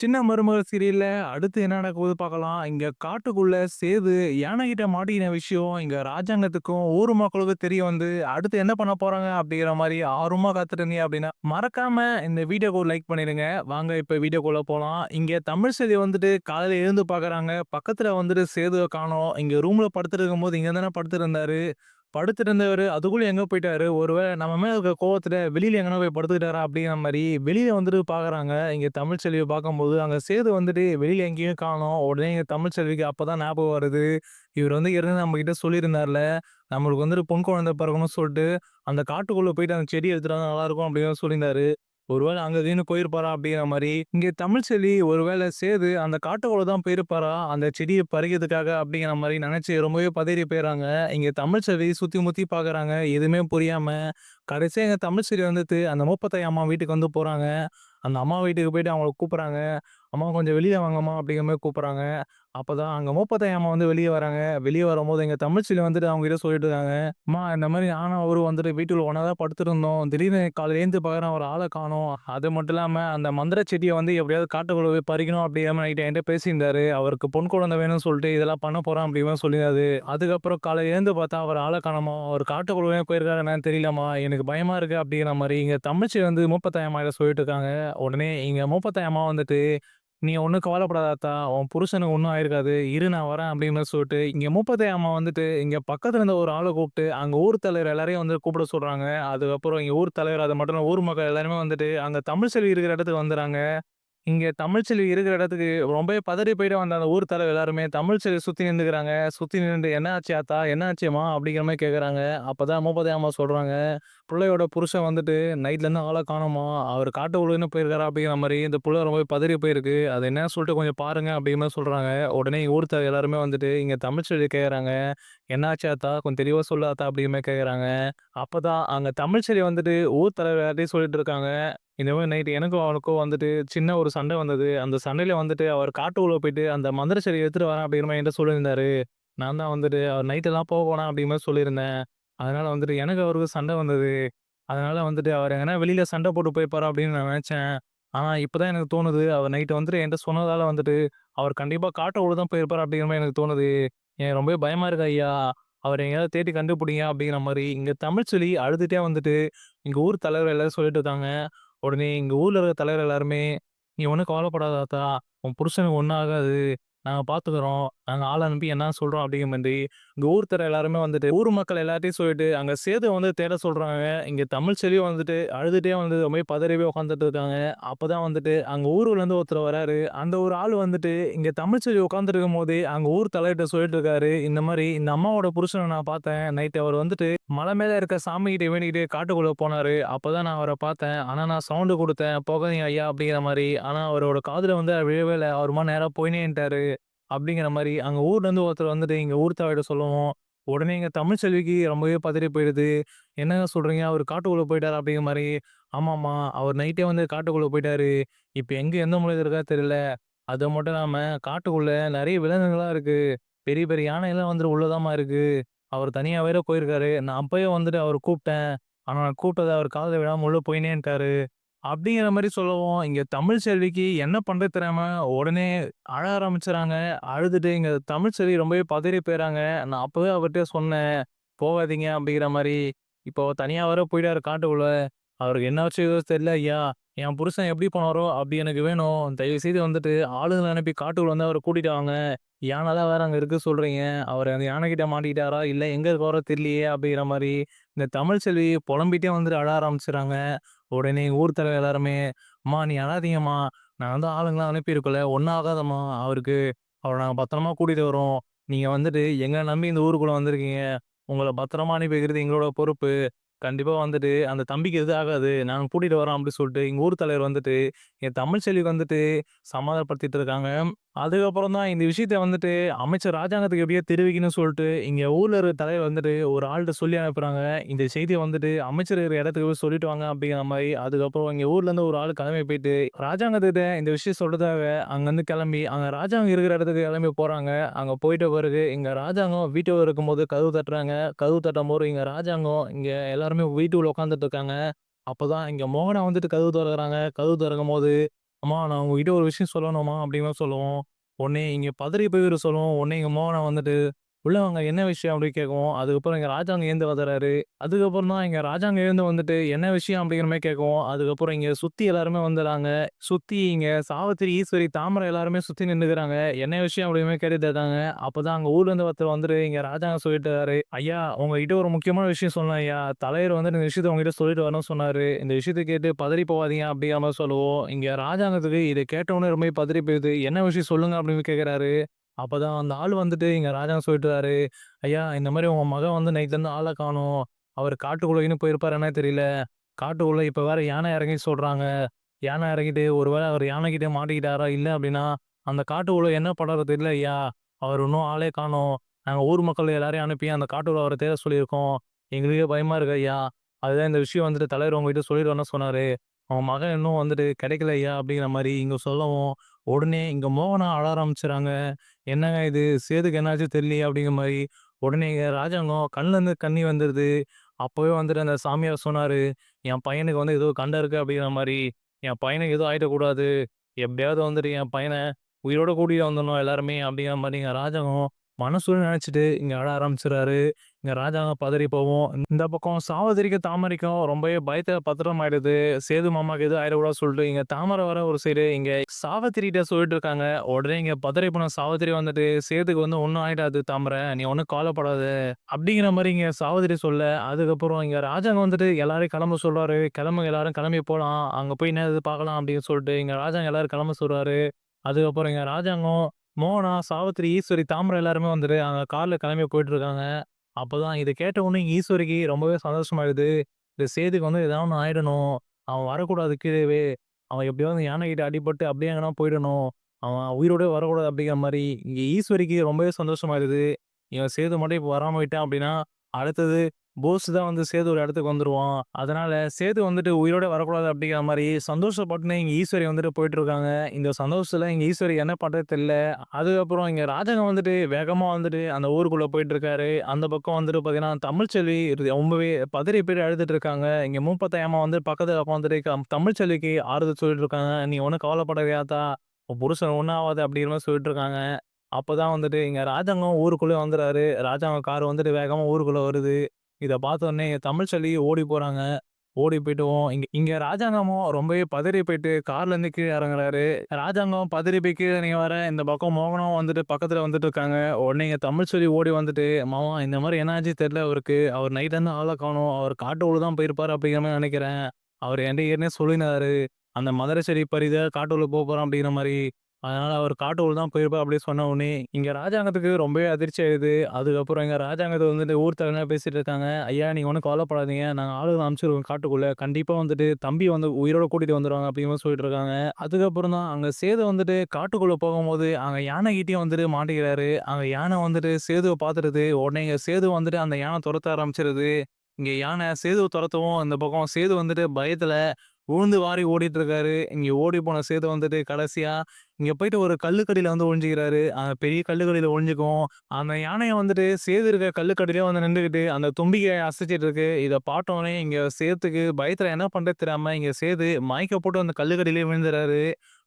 சின்ன மருமகள் சீரியல்ல அடுத்து என்ன நடக்குது பார்க்கலாம். இங்க காட்டுக்குள்ள சேது யானைகிட்ட மாட்டின விஷயம் இங்க ராஜாங்கத்துக்கும், ஊர் மக்களுக்கும் தெரிய வந்து, அடுத்து என்ன பண்ண போறாங்க அப்படிங்கிற மாதிரி ஆர்வமா காத்துருந்தீங்க அப்படின்னா, மறக்காம இந்த வீடியோக்கு லைக் பண்ணிடுங்க. வாங்க இப்ப வீடியோக்குள்ள போலாம். இங்க தமிழ்செல்வி வந்துட்டு காலையில எழுந்து பார்க்குறாங்க. பக்கத்துல வந்துட்டு சேது காணோம். இங்க ரூம்ல படுத்துருக்கும் போது இங்க தானே படுத்துருந்தாரு. படுத்துட்டு அதுக்குள்ளே எங்கே போயிட்டாரு? ஒருவேளை நம்ம மேலே இருக்க கோவத்தில் வெளியில் எங்கேனா போய் படுத்துக்கிட்டாரா? அப்படிங்கிற மாதிரி வெளியில் வந்துட்டு பார்க்குறாங்க. இங்கே தமிழ் செல்வியை பார்க்கும்போது, அங்கே சேது வந்துட்டு வெளியில் எங்கேயும் காணோம். உடனே இங்கே தமிழ் செல்விக்கு அப்போ தான் ஞாபகம் வருது. இவர் வந்து இருந்து நம்மக்கிட்ட சொல்லியிருந்தார்ல, நம்மளுக்கு வந்துட்டு பொன் குழந்தை பிறக்கணும்னு சொல்லிட்டு அந்த காட்டுக்குள்ளே போயிட்டு அந்த செடி எடுத்துட்டு நல்லா நல்லாயிருக்கும் அப்படின்னு சொல்லியிருந்தாரு. ஒருவேளை அங்க திடீர்னு போயிருப்பாரா? அப்படிங்கிற மாரி. இங்க தமிழ்செல்வி ஒருவேளை சேது அந்த காட்டுக்குள்ள தான் போயிருப்பாரா? அந்த செடியை பறிக்கிறதுக்காக அப்படிங்கிற மாதிரி நினைச்சு ரொம்பவே பதறி போயிர்றாங்க. இங்க தமிழ்செல்வி சுத்தி முத்தி பார்க்குறாங்க. எதுவுமே புரியாம, கடைசியா எங்க தமிழ்செல்வி வந்துட்டு அந்த மூப்பத்தாய் அம்மா வீட்டுக்கு வந்து போறாங்க. அந்த அம்மா வீட்டுக்கு போயிட்டு அவங்கள கூப்பிடுறாங்க. "அம்மா கொஞ்சம் வெளியே வாங்கம்மா" அப்படிங்கிற மாரி கூப்பிடுறாங்க. அப்பதான் அங்க மூப்பத்தாய் அம்மா வந்து வெளிய வராங்க. வெளிய வரும்போது எங்க தமிழ்செல்வி வந்துட்டு அவங்ககிட்ட சொல்லிட்டு இருக்காங்க. "அம்மா இந்த மாரி நானும் அவரும் வந்துட்டு வீட்டுக்குள்ள ஒண்ணா தான் படுத்துருந்தோம். திடீர்னு காலையில எழுந்து பார்க்குறேன் ஒரு ஆள காணோம். அது மட்டும் இல்லாம அந்த மந்திர செடிய வந்து எப்படியாவது காட்டுக்குள்ள போய் பறிக்கணும் அப்படிங்கிற மாரி நைட்டு என்கிட்ட பேசியிருந்தாரு. அவருக்கு பொண் குழந்தை வேணும்னு சொல்லிட்டு இதெல்லாம் பண்ண போகிறான் அப்படிங்கிற மாரி சொல்லியிருந்தாரு. அதுக்கப்புறம் காலையில எழுந்து பார்த்தா அவர் ஆள காணோமா. அவர் காட்டுக்குள்ளயே போயிருக்காரு என்னன்னு தெரியலம்மா. எனக்கு பயமா இருக்கு" அப்படிங்கிற மாரி இங்க தமிழ்ச்சி வந்து மூப்பத்தாய் அம்மாகிட்ட சொல்லிட்டு இருக்காங்க. உடனே இங்கே மூப்பத்தாய் அம்மா வந்துட்டு, "நீ ஒன்றும் கவலைப்படாதாத்தா உன் புருஷனுக்கு ஒன்றும் ஆயிருக்காது. இரு நான் வரேன்" அப்படின்னு சொல்லிட்டு, இங்கே மூப்பத்தாய் அம்மா வந்துட்டு இங்கே பக்கத்தில் இருந்த ஒரு ஆளை கூப்பிட்டு, அங்கே ஊர் தலைவர் எல்லாரையும் வந்து கூப்பிட சொல்கிறாங்க அதுக்கப்புறம் இங்கே ஊர் தலைவர் அது மட்டும் ஊர் மக்கள் எல்லாருமே வந்துட்டு, தமிழ் செழி இருக்கிற இடத்துக்கு வந்துடுறாங்க இங்கே தமிழ்செல்வி இருக்கிற இடத்துக்கு ரொம்பவே பதறி போயிட்டு வந்த அந்த ஊர் தலைவர் எல்லாருமே தமிழ்செல்விய சுற்றி நின்றுக்கிறாங்க சுற்றி நின்று "என்ன ஆச்சு ஆத்தா? என்ன ஆச்சுமா அப்படிங்கிற மாதிரி கேட்குறாங்க. அப்பதான் மூப்பத்தாய் அம்மா சொல்கிறாங்க பிள்ளையோட புருஷன் வந்துட்டு நைட்லேருந்து ஆள காணோமா. காட்டு காட்டுக்குள்ள போயிருக்காரு அப்படிங்கிற மாதிரி இந்த பிள்ளை ரொம்ப பதறி போயிருக்கு. அது என்னன்னு சொல்லிட்டு கொஞ்சம் பாருங்க அப்படிங்கிற மாதிரி சொல்கிறாங்க உடனே ஊர் தலைவர் எல்லாருமே வந்துட்டு இங்கே தமிழ்செல்விய கேட்குறாங்க. என்னாச்சு ஆத்தா? கொஞ்சம் தெளிவாக சொல்லாத்தா அப்படிங்கிற மாதிரி கேட்குறாங்க. அப்பதான் அங்கே தமிழ்செல்வி வந்துட்டு ஊர் தலைவர் எல்லார்ட்டயும் சொல்லிட்டு இருக்காங்க. இந்த மாதிரி நைட்டு எனக்கும் அவனுக்கும் வந்துட்டு சின்ன ஒரு சண்டை வந்தது. அந்த சண்டையில் வந்துட்டு அவர் காட்டுக்குள்ள போயிட்டு அந்த மந்திர செடி எடுத்துகிட்டு வரேன் அப்படிங்கிற மாதிரி என்கிட்ட சொல்லியிருந்தாரு. நான் தான் வந்துட்டு அவர் நைட்டெல்லாம் போக போனா அப்படிங்கிற மாதிரி சொல்லியிருந்தேன். அதனால் வந்துட்டு எனக்கு அவருக்கு சண்டை வந்தது. அதனால் வந்துட்டு அவர் எங்கன்னா வெளியில் சண்டை போட்டு போயிருப்பாரா அப்படின்னு நான் நினச்சேன் ஆனால் இப்போ தான் எனக்கு தோணுது, அவர் நைட்டு வந்துட்டு என்கிட்ட சொன்னதால் வந்துட்டு, அவர் கண்டிப்பாக காட்டை தான் போயிருப்பாரு அப்படிங்கிற மாதிரி எனக்கு தோணுது. எனக்கு ரொம்பவே பயமா இருக்கு ஐயா. அவர் எங்கேயாவது தேடி கண்டுபிடிங்க அப்படிங்கிற மாதிரி இங்கே தமிழ் சொல்லி அழுதுட்டே வந்துட்டு, எங்கள் ஊர் தலைவர் எல்லாரும் சொல்லிட்டு இருக்காங்க. உடனே எங்க ஊர்ல இருக்க தலைவர் எல்லாருமே, "நீ ஒண்ணும் கவலைப்படாத உன் புருஷனுக்கு ஒண்ணும் ஆகாது. நாங்க பார்த்துக்கிறோம். நாங்கள் ஆள் அனுப்பி என்ன சொல்கிறோம் அப்படிங்கிற மாரி. ஊர் தர எல்லாருமே வந்துட்டு, ஊர் மக்கள் எல்லாத்தையும் சொல்லிட்டு, அங்கே சேது வந்து தேட சொல்கிறாங்க இங்கே தமிழ் தமிழ்செல்வி வந்துட்டு அழுதுகிட்டே வந்து ரொம்ப பதறி போய் உட்காந்துட்டு இருக்காங்க. அப்பதான் வந்துட்டு அங்கே ஊர்லேருந்து ஒருத்தர் வராரு. அந்த ஒரு ஆள் வந்துட்டு இங்க தமிழ்செல்வி உட்காந்துட்டு இருக்கும்போதே, அங்கே ஊர் தலையிட்ட சொல்லிட்டு இருக்காரு. இந்த மாதிரி "இந்த அம்மாவோட புருஷனை நான் பார்த்தேன். நைட்டு அவர் வந்துட்டு மலை மேலே இருக்க சாமிகிட்ட வேண்டிக்கிட்டு போனார் அப்போ தான் நான் அவரை பார்த்தேன். ஆனால் நான் சவுண்டு கொடுத்தேன் போகாதீங்க ஐயா அப்படிங்கிற மாதிரி ஆனால் அவரோட காதில் வந்து விழவே இல்லை அவருமா நேராக போயினேன்ட்டாரு அப்படிங்கிற மாதிரி அங்கே ஊர்லேருந்து ஒருத்தர் வந்துட்டு இங்கே ஊர் தாவிட சொல்லுவோம் உடனே இங்கே தமிழ் செல்விக்கு ரொம்பவே பதறி போயிடுது. "என்னங்க சொல்கிறீங்க அவர் காட்டுக்குள்ளே போயிட்டார் அப்படிங்கிற மாதிரி "ஆமாம்மா. அவர் நைட்டே வந்து காட்டுக்குள்ளே போயிட்டாரு. இப்போ எங்கே எந்த மூலையில இருக்கா தெரியல. அது மட்டும் இல்லாமல் காட்டுக்குள்ளே நிறைய விலங்குகளாக இருக்குது பெரிய பெரிய யானையெல்லாம் வந்துட்டு உள்ளதாமா இருக்குது அவர் தனியாக வேற போயிருக்காரு. நான் அப்போயே வந்துட்டு அவர் கூப்பிட்டேன். ஆனால் நான் கூப்பிட்டதை அவர் காதுல விடாமல் உள்ளே போயினேன்ட்டாரு அப்படிங்கிற மாரி சொல்லவும், இங்க தமிழ்செல்விக்கு என்ன பண்றது தெரியாம உடனே அழ ஆரம்பிச்சுறாங்க. அழுதுட்டு இங்க தமிழ்செல்வி ரொம்பவே பதறி போயிறாங்க. "நான் அப்பவே அவர்கிட்ட சொன்னேன். போகாதீங்க" அப்படிங்கிற மாதிரி இப்போ தனியா வர போயிட்டாரு காட்டுக்குள்ள. அவருக்கு என்ன வச்சு தெரியல ஐயா. என் புருஷன் எப்படி போனாரோ அப்படி எனக்கு வேணும். தயவுசெய்து வந்துட்டு ஆளுங்களை அனுப்பி காட்டுக்குள்ள வந்து அவரை கூட்டிட்டு வாங்க. யானைலாம் வேற அங்க இருக்கு சொல்றீங்க. அவர் அந்த யானைக்கிட்ட மாட்டிக்கிட்டாரா? இல்ல எங்க இருக்காரோ தெரியலையே அப்படிங்கிற மாதிரி இந்த தமிழ்செல்வி புலம்பிட்டே வந்துட்டு அழ ஆரம்பிச்சுறாங்க. உடனே ஊர் தலைவர் எல்லாருமே, "அம்மா நீ அழாதீங்கம்மா. நான் வந்து ஆளுங்களாம் அனுப்பியிருக்கல ஒன்றாகாதம்மா அவருக்கு. அவரை நாங்கள் பத்திரமா கூட்டிகிட்டு வரோம் நீங்கள் வந்துட்டு எங்களை நம்பி இந்த ஊருக்குள்ளே வந்திருக்கீங்க. உங்களை பத்திரமா அனுப்பி வைக்கிறது எங்களோட பொறுப்பு. கண்டிப்பா வந்துட்டு அந்த தம்பிக்கு எதுவும் ஆகாது. நாங்க கூட்டிட்டு வரோம் அப்படி சொல்லிட்டு எங்க ஊர் தலைவர் வந்துட்டு, என் தமிழ்செல்விக்கு வந்துட்டு சமாதானப்படுத்திட்டு இருக்காங்க. அதுக்கப்புறம் தான் இந்த விஷயத்த வந்துட்டு அமைச்சர் ராஜாங்கத்துக்கு எப்படியோ தெரிவிக்கணும்னு சொல்லிட்டு, இங்கே ஊர்ல இருக்க தலைவர் வந்துட்டு ஒரு ஆள்ட்ட சொல்லி அனுப்புறாங்க. இந்த செய்திய வந்துட்டு அமைச்சர் இருக்கிற இடத்துக்கு போய் சொல்லிட்டு வாங்க அப்படிங்கிற மாரி. அதுக்கப்புறம் இங்கே ஊர்லேருந்து ஒரு ஆள் கிளம்பி போயிட்டு, ராஜாங்கத்துக்கிட்ட இந்த விஷயம் சொல்றதுக்காக அங்கருந்து கிளம்பி, அங்க ராஜாங்கம் இருக்கிற இடத்துக்கு கிளம்பி போறாங்க. அங்க போயிட்ட பிறகு இங்கே ராஜாங்கம் வீட்டுக்குள்ள இருக்கும்போது கதவு தட்டுறாங்க. கதவு தட்டும்போது இங்கே ராஜாங்கம் இங்க எல்லாம் எல்லாருமே வீட்டுக்குள்ள உட்காந்துட்டு இருக்காங்க. அப்போதான் இங்கே மோகனா வந்துட்டு கதவு திறக்கிறாங்க. கதவு தொறக்கும்போது, "அம்மா நான் உங்ககிட்ட ஒரு விஷயம் சொல்லணுமா? அப்படிங்கிற சொல்லுவோம். உடனே இங்கே பதறி போய் சொல்லுவோம். உடனே இங்கே மோகனா வந்துட்டு, உள்ளவங்க என்ன விஷயம்?" அப்படின்னு கேட்கவும், அதுக்கப்புறம் இங்கே ராஜாங்க ஏந்து வதறாரு அதுக்கப்புறம் தான் இங்கே ராஜாங்க ஏந்து வந்துட்டு, "என்ன விஷயம்?" அப்படிங்கிற மாதிரி கேட்கவும், அதுக்கப்புறம் இங்கே சுற்றி எல்லாருமே வந்துடுறாங்க சுற்றி இங்கே சாவித்திரி, ஈஸ்வரி, தாமரை எல்லாருமே சுற்றி நின்றுக்கிறாங்க என்ன விஷயம் அப்படிங்கிற மாரி கேட்டுட்டு இருக்காங்க. அப்போ தான் அங்கே ஊர்லேருந்து ஒருத்தர் வந்துட்டு இங்கே ராஜாங்க சொல்லிட்டாரு, "ஐயா உங்ககிட்ட ஒரு முக்கியமான விஷயம் சொன்னேன் ஐயா. தலைவர் வந்து இந்த விஷயத்தை உங்ககிட்ட சொல்லிட்டு வரணும்னு சொன்னார் இந்த விஷயத்தை கேட்டு பதறி போகாதீங்க" அப்படிங்கிற மாதிரி சொல்லுவோம் இங்கே ராஜாங்கத்துக்கு இதை கேட்டவொன்னே ரொம்ப பதறி போயிடுது "என்ன விஷயம் சொல்லுங்க" அப்படின்னு கேட்குறாரு. அப்பதான் அந்த ஆள் வந்துட்டு எங்க ராஜாங்க சொல்லிட்டுறாரு "ஐயா இந்த மாதிரி உங்க மகன் வந்து நைட்லருந்து ஆள ஆளை காணும் அவர் எங்கேயும் போயிருப்பாரா தெரியல. காட்டுக்குள்ள இப்ப வேற யானை இறங்கி சொல்றாங்க. யானை இறங்கிட்டு ஒரு வேளை அவர் யானைக்கிட்டே மாட்டிக்கிட்டாரா? இல்லை அப்படின்னா, அந்த காட்டுக்குள்ள என்ன பண்றாரோ தெரியல ஐயா. அவர் இன்னும் ஆளே காணும் நாங்கள் ஊர் மக்கள் எல்லாரையும் அனுப்பி அந்த காட்டுக்குள்ள அவரை தேட சொல்லியிருக்கோம். எங்களுக்கே பயமா இருக்கு ஐயா. அதுதான் இந்த விஷயம் வந்துட்டு தலைவர் உங்ககிட்ட சொல்லிடுவோன்னு சொன்னார் சொன்னாரு. மகன் இன்னும் வந்துட்டு கிடைக்கல ஐயா" அப்படிங்கிற மாதிரி இங்கே சொல்லவும், உடனே இங்க மோகனா அழ ஆரம்பிச்சுறாங்க. "என்னங்க இது? சேதுக்கு என்னாச்சு தெரியலையே" அப்படிங்கிற மாதிரி உடனே இங்க ராஜாங்கம் கண்லருந்து கண்ணி வந்துருது. அப்பவே வந்துட்டு அந்த சாமியார் சொன்னாரு, "என் பையனுக்கு வந்து ஏதோ கண்டம் இருக்கு" அப்படிங்கிற மாதிரி "என் பையனுக்கு எதுவும் ஆயிடக்கூடாது. எப்படியாவது வந்துட்டு என் பையனை உயிரோட கூட்டிட்டு வந்துடணும் எல்லாருமே" அப்படிங்கிற மாதிரி இங்க ராஜாங்கம் மனசுல நினச்சிட்டு இங்க அழ ஆரம்பிச்சிடறாரு இங்கே ராஜாங்க பதறி போவோம் இந்த பக்கம் சாவித்திரிக்கும், தாமரைக்கும் ரொம்பவே பத்திரம் ஆயிடுது சேது மாமாவுக்கு எதுவும் ஆயிடக்கூடாதுன்னு சொல்லிட்டு இங்கே தாமரை வர ஒரு சைடு இங்கே சாவத்திரிகிட்ட சொல்லிட்டு இருக்காங்க. உடனே இங்கே பதறி போன சாவித்திரி வந்துட்டு, "சேதுக்கு வந்து ஒன்றும் ஆயிடாது தாமரை. நீ ஒன்றும் காலப்படாது அப்படிங்கிற மாதிரி இங்கே சாவதிரி சொல்ல, அதுக்கப்புறம் இங்கே ராஜாங்க வந்துட்டு எல்லாரையும் கிளம்ப சொல்றாரு. கிளம்பு எல்லாரும் கிளம்பி போகலாம் அங்கே போய் என்ன இது பார்க்கலாம்" அப்படின்னு சொல்லிட்டு இங்கே ராஜாங்க எல்லாரும் கிளம்ப சொல்றாரு. அதுக்கப்புறம் இங்கே ராஜாங்கம், மோனா சாவித்திரி, ஈஸ்வரி, தாமரை எல்லாருமே வந்துட்டு அங்கே காரில் கிளம்பி போயிட்டு இருக்காங்க. அப்போ தான் கேட்ட உடனே ஈஸ்வரிக்கு ரொம்பவே சந்தோஷமாயிடுது. இந்த சேதுக்கு வந்து ஏதாவது ஒன்று ஆயிடணும். அவன் வரக்கூடாது கீழவே. அவன் எப்படியாவது யானைகிட்ட அடிபட்டு அப்படியே எங்கனா போயிடணும். அவன் உயிரோட வரக்கூடாது அப்படிங்கிற மாதிரி இங்கே ஈஸ்வரிக்கு ரொம்பவே சந்தோஷமாயிடுது. இவன் சேது மட்டும் இப்போ வராமல் விட்டான் அப்படின்னா, அடுத்தது போஸ் தான் வந்து சேது ஒரு இடத்துக்கு வந்துடுவான் அதனால சேது வந்துட்டு உயிரோட வரக்கூடாது அப்படிங்கிற மாதிரி சந்தோஷப்பட்டுன்னு இங்கே ஈஸ்வரி வந்துட்டு போயிட்டுருக்காங்க. இந்த சந்தோஷத்தில் இங்கே ஈஸ்வரி என்ன பண்ணுறது தெரியல. அதுக்கப்புறம் இங்கே ராஜாங்க வந்துட்டு வேகமாக வந்துட்டு அந்த ஊருக்குள்ள போயிட்டுருக்காரு. அந்த பக்கம் வந்துட்டு பார்த்தீங்கன்னா, தமிழ்ச்செல்வி ரொம்பவே பதறி பேர் அழுதுட்டு இருக்காங்க. இங்கே மூப்பத்தாயமா வந்து பக்கத்தில் உட்காந்துட்டு கம் தமிழ்ச்செல்விக்கு ஆறுதல் சொல்லிட்டு இருக்காங்க. "நீ ஒன்றும் கவலைப்படாத புருஷன் ஒண்ணும் அப்படிங்கிற மாதிரி சொல்லிட்டு இருக்காங்க. அப்பதான் வந்துட்டு இங்கே ராஜாங்கம் ஊருக்குள்ளே வந்துடுறாரு ராஜாங்க கார் வந்துட்டு வேகமாக ஊருக்குள்ளே வருது. இதை இத தமிழ் சொல்லி ஓடி போகிறாங்க ஓடி போயிட்டுவோம் இங்கே இங்கே ராஜாங்கமும் ரொம்பவே பதறி போயிட்டு கார்லேருந்து கீழே இறங்குறாரு. ராஜாங்கம் பதறி போய் கீழே இறங்கி வர, இந்த பக்கம் மோகனும் வந்துட்டு பக்கத்தில் வந்துட்டு இருக்காங்க. உடனே இங்கே தமிழ் சொல்லி ஓடி வந்துட்டு, "மாமா இந்த மாதிரி என்னாச்சு தெரியல அவருக்கு. அவர் நைட்லருந்து ஆளை காணும் அவர் காட்டுக்குள்ள தான் போயிருப்பார் அப்படிங்கிற மாதிரி நினைக்கிறேன் அவர் என்ன ஏற்கனவே சொல்லினாரு அந்த மதுரை செடி பறித போக போகிறான் அப்படிங்கிற மாதிரி அதனால அவர் காட்டுக்குள்ள தான் போயிருப்பா அப்படின்னு சொன்ன உடனே, இங்க ராஜாங்கத்துக்கு ரொம்பவே அதிர்ச்சி ஆயிடுது. அதுக்கப்புறம் இங்கே ராஜாங்கத்தை வந்துட்டு ஊர் தலைவனா பேசிட்டு இருக்காங்க. "ஐயா நீங்க ஒன்றும் கவலைப்படாதீங்க. நாங்க ஆளுங்கள அனுப்பிச்சுருக்கோம் காட்டுக்குள்ள. கண்டிப்பா வந்துட்டு தம்பி வந்து உயிரோட கூட்டிட்டு வந்துருவாங்க" அப்படின்னு சொல்லிட்டு இருக்காங்க. அதுக்கப்புறம் தான் அங்க சேது வந்துட்டு காட்டுக்குள்ள போகும்போது, அங்க யானைகிட்டயும் வந்துட்டு மாட்டிக்கிறாரு. அங்க யானை வந்துட்டு சேதுவை பார்த்துருது உடனே இங்க சேது வந்துட்டு அந்த யானை துரத்த ஆரம்பிச்சிருது இங்கே யானை சேது துரத்தவும், அந்த பக்கம் சேது வந்துட்டு பயத்தில் உழுந்து வாரி ஓடிட்டு இருக்காரு. இங்கே ஓடி போன சேது வந்துட்டு கடைசியா இங்கே போயிட்டு ஒரு கல்லுக்கடியில் வந்து ஒழிஞ்சிக்கிறாரு அந்த பெரிய கல்லுக்கடியில் ஒழிஞ்சுக்கும் அந்த யானையை வந்துட்டு சேது இருக்க கல்லுக்கடியிலே வந்து நின்றுக்கிட்டு அந்த தும்பிக்கை அசைச்சிட்டு இருக்கு. இதை பார்த்தோனே இங்கே சேத்துக்கு பயத்தில் என்ன பண்ணுறது தெரியாம இங்கே சேது மயக்க போட்டு அந்த கல்லுக்கடியிலே விழுந்துறாரு.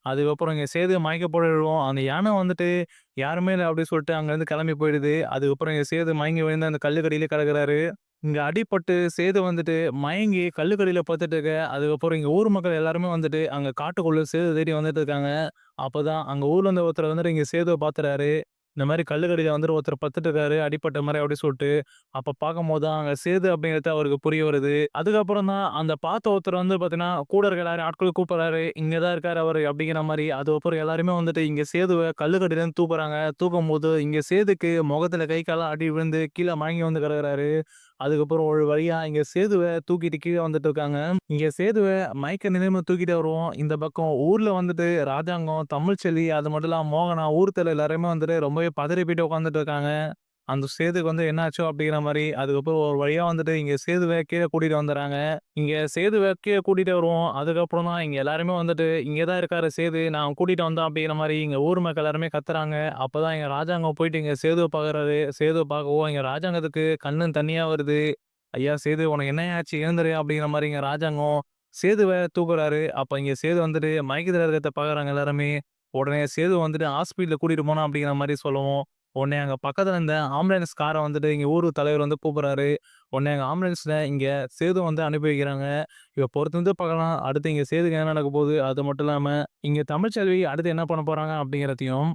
அதுக்கப்புறம் இங்கே சேது மயக்க போட்டு விழுவோம் அந்த யானை வந்துட்டு யாருமே இல்லை அப்படின்னு சொல்லிட்டு அங்கேருந்து கிளம்பி போயிடுது. அதுக்கப்புறம் இங்கே சேது மயங்கி விழுந்து அந்த கல்லுக்கடியிலே கிடக்குறாரு. இங்க அடிபட்டு சேது வந்துட்டு மயங்கி கல்லுக்கடியில படுத்துட்டு இருக்க. அதுக்கப்புறம் இங்க ஊர் மக்கள் எல்லாருமே வந்துட்டு அங்க காட்டுக்குள்ள சேது தேடி வந்துட்டு இருக்காங்க. அப்பதான் அங்க ஊர்ல இருந்த ஒருத்தர் வந்துட்டு இங்க சேதுவை பார்த்துறாரு. இந்த மாதிரி கல்லுக்கடியில வந்துட்டு ஒருத்தர் பத்துட்டு இருக்காரு. அடிப்பட்ட மாதிரி அப்படி சொல்லிட்டு. அப்ப பார்க்கும்போது தான் அங்க சேது அப்படிங்கிறது அவருக்கு புரிய வருது. அதுக்கப்புறம் தான் அந்த பார்த்த ஒருத்தர் வந்து பார்த்தீங்கன்னா, கூட இருக்க எல்லாரையும் கூப்பிட்றாரு கூப்பிடுறாரு. தான் இருக்காரு அவரு" அப்படிங்கிற மாதிரி அதுக்கப்புறம் எல்லாருமே வந்துட்டு இங்க சேதுவை கல்லுக்கடியிலேருந்து தூக்குறாங்க. தூக்கும்போது இங்க சேதுக்கு முகத்துல கை, காலம் அடி விழுந்து கீழே மயங்கி வந்து கிடக்குறாரு. அதுக்கப்புறம் ஒரு வழியா இங்க சேதுவை தூக்கிட்டு கீழே வந்துட்டு இருக்காங்க. இங்க சேதுவை மயக்க நிலைமை தூக்கிட்டு வருவோம். இந்த பக்கம் ஊர்ல வந்துட்டு ராஜாங்கம், தமிழ்ச்செல்வி அது மட்டும் இல்லாம மோகனா, ஊர் தலைவர் எல்லாருமே வந்துட்டு ரொம்பவே பதறி போயிட்டு உட்காந்துட்டு இருக்காங்க. அந்த சேதுக்கு வந்து என்னாச்சோ அப்படிங்கிற மாதிரி அதுக்கப்புறம் ஒரு வழியாக வந்துட்டு இங்கே சேதுவை கீழே கூட்டிகிட்டு வந்துடுறாங்க இங்கே சேதுவை கீழே கூட்டிகிட்டு வருவோம். அதுக்கப்புறம் தான் இங்கே எல்லாருமே வந்துட்டு, இங்கே தான் இருக்காரு சேது. நான் கூட்டிகிட்டு வந்தோம்" அப்படிங்கிற மாதிரி இங்கே ஊர் மக்கள் எல்லாருமே கத்துறாங்க. அப்போ தான் இங்கே ராஜாங்கம் போயிட்டு இங்கே சேதுவை பார்க்குறாரு. சேதுவை பார்க்கவும் இங்கே ராஜாங்கத்துக்கு கண்ணும் தண்ணியாக வருது. "ஐயா சேது உனக்கு என்ன ஆச்சு? எழுந்துரு" அப்படிங்கிற மாதிரி இங்கே ராஜாங்கம் சேதுவ தூக்குறாரு. அப்போ இங்கே சேது வந்துட்டு மயக்கத்தில் இருக்கிறத பார்க்குறாங்க எல்லாருமே. உடனே சேது வந்துட்டு ஹாஸ்பிட்டலில் கூட்டிகிட்டு போனோம் அப்படிங்கிற மாதிரி சொல்லுவோம் உடனே அங்கே பக்கத்தில் இருந்த ஆம்புலன்ஸ் காரை வந்துட்டு இங்கே ஊர் தலைவர் வந்து கூப்பிட்றாரு உடனே எங்கள் ஆம்புலன்ஸில் இங்கே சேது வந்து அனுப்பி வைக்கிறாங்க. இப்ப பொறுத்திருந்து பார்க்கலாம். அடுத்து இங்கே சேதுக்கு என்ன நடக்க போகுது? அது மட்டும் இல்லாமல் இங்கே தமிழ்ச்செல்வி அடுத்து என்ன பண்ண போகிறாங்க அப்படிங்கிறதையும்